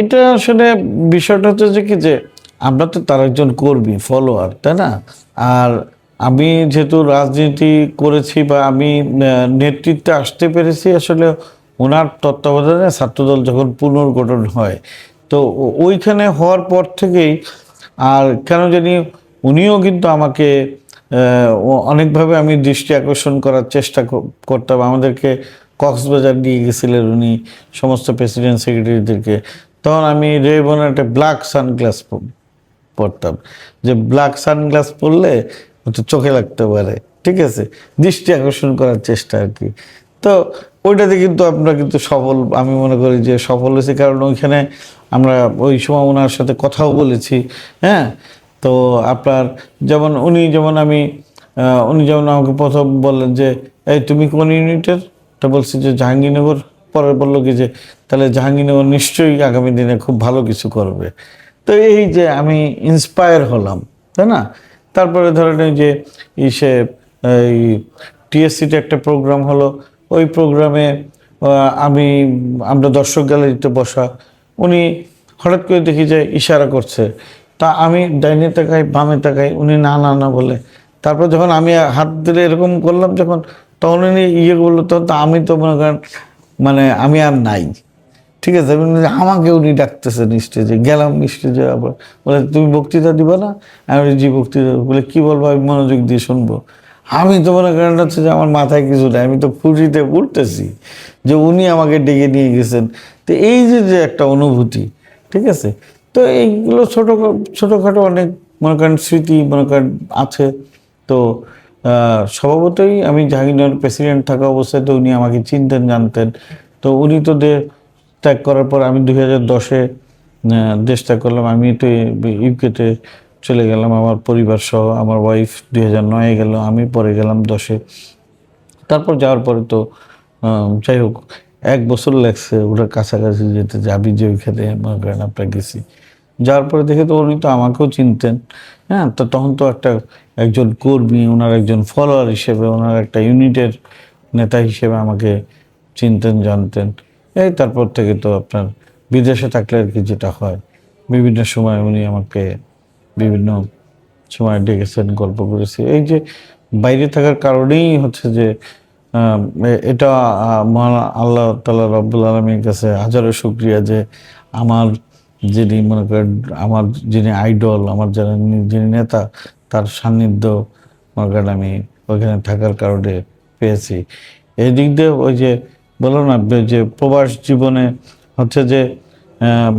এটা আসলে বিষয়টা হচ্ছে যে কি যে, আমরা তো তার একজন কর্মী ফলোয়ার তাই না? আর আমি যেহেতু রাজনীতি করেছি বা আমি নেতৃত্বে আসতে পেরেছি, আসলে ওনার তত্ত্বাবধানে ছাত্রদল যখন পুনর্গঠন হয়, তো ওইখানে হওয়ার পর থেকেই, আর কেন জানি উনিও কিন্তু আমাকে অনেকভাবে আমি দৃষ্টি আকর্ষণ করার চেষ্টা করতাম। আমাদেরকে কক্সবাজার নিয়ে গেছিলেন উনি, সমস্ত প্রেসিডেন্ট সেক্রেটারিদেরকে তখন আমি রেবনের একটা ব্ল্যাক সানগ্লাস পরতাম। যে ব্ল্যাক সানগ্লাস পরলে হচ্ছে চোখে লাগতে পারে। ঠিক আছে? দৃষ্টি আকর্ষণ করার চেষ্টা আর কি। তো ওইটাতে কিন্তু আমরা কিন্তু সফল, আমি মনে করি যে সফল হয়েছি। কারণ ওইখানে আমরা ওই সময় ওনার সাথে কথাও বলেছি হ্যাঁ? তো আপনার যেমন উনি, যেমন আমি উনি যেমন আমাকে প্রথম বললেন যে, এই তুমি কোন ইউনিটের তা বলছি যে জাহাঙ্গীরনগর পরে বলল কি যে, তাহলে জাহাঙ্গীরনগর নিশ্চয়ই আগামী দিনে খুব ভালো কিছু করবে। তো এই যে আমি ইন্সপায়ার হলাম, তাই না? তারপরে ধরেন এই যে ইসে, এই টিএসসিতে একটা প্রোগ্রাম হলো। ওই প্রোগ্রামে আমি, আমরা দর্শক গ্যালারিতে বসা, উনি হঠাৎ করে দেখি যে ইশারা করছে। তা আমি ডাইনে তাকাই, বামে তাকাই, উনি না না না বলে। তারপর যখন আমি হাত দিলে এরকম করলাম, যখন তখন উনি ইয়ে করল, তো আমি তো মনে করেন মানে আমি আর নাই। ঠিক আছে? আমাকে উনি ডাকতেছেন স্টেজে গেলাম স্টেজে আবার। বলে, তুমি বক্তৃতা দিবা না? আমি জি, বক্তৃতা দেবো।" বলে, কি বলব? আমি মনোযোগ দিয়ে শুনব। আমি তো মনে করেন হচ্ছে যে আমার মাথায় কিছু নেই, আমি তো খুশিতে উঠতেছি যে উনি আমাকে ডেকে নিয়ে গেছেন। তো এই যে যে একটা অনুভূতি, ঠিক আছে? তো এইগুলো ছোটো ছোটোখাটো অনেক মনে করেন স্মৃতি মনে করেন আছে। তো স্বভাবতই আমি জাহাঙ্গীরনগর প্রেসিডেন্ট থাকা অবস্থায় তো উনি আমাকে চিনতেন, জানতেন। তো উনি তো দে ত্যাগ করার পর আমি দুই হাজার দশে দেশ ত্যাগ করলাম। আমি তো ইউকেতে চলে গেলাম, আমার পরিবার সহ, আমার ওয়াইফ দুই হাজার নয়ে গেল, আমি পরে গেলাম দশে। তারপর যাওয়ার পরে তো যাই হোক, এক বছর লাগছে ওটার কাছাকাছি যেতে, যাবি যে ওইখানে মনে করেন আপনার গেছি। যাওয়ার পরে দেখে তো উনি তো আমাকেও চিনতেন। হ্যাঁ তো তখন তো একটা একজন কর্মী ওনার একজন ফলোয়ার হিসেবে ওনার একটা ইউনিটের নেতা হিসেবে আমাকে চিনতেন, জানতেন। এই তারপর থেকে তো আপনার বিদেশে থাকলে আর কি যেটা হয়। বিভিন্ন সময় উনি আমাকে বিভিন্ন সময় ডেকেছেন গল্প করেছি। এই যে বাইরে থাকার কারণেই হচ্ছে যে এটা মহান আল্লাহ তালা রব্বুল আলমীর কাছে হাজারো শুক্রিয়া যে আমার যিনি মনে করেন আমার যিনি আইডল আমার যারা যিনি নেতা, তার সান্নিধ্য মনে করেন আমি ওইখানে থাকার কারণে পেয়েছি। এই দিক দিয়ে ওই যে বলো না যে প্রবাস জীবনে হচ্ছে যে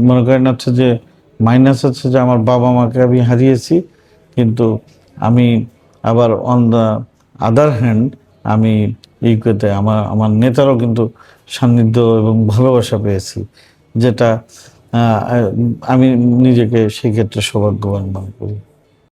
মনে করেন হচ্ছে যে মাইনাস হচ্ছে যে আমার বাবা মাকে আমি হারিয়েছি, কিন্তু আমি আবার অন দ্য আদার হ্যান্ড আমি ইউকেতে আমার আমার নেতারও কিন্তু সান্নিধ্য এবং ভালোবাসা পেয়েছি, যেটা আমি নিজেকে সেক্ষেত্রে সৌভাগ্যবান মনে করি।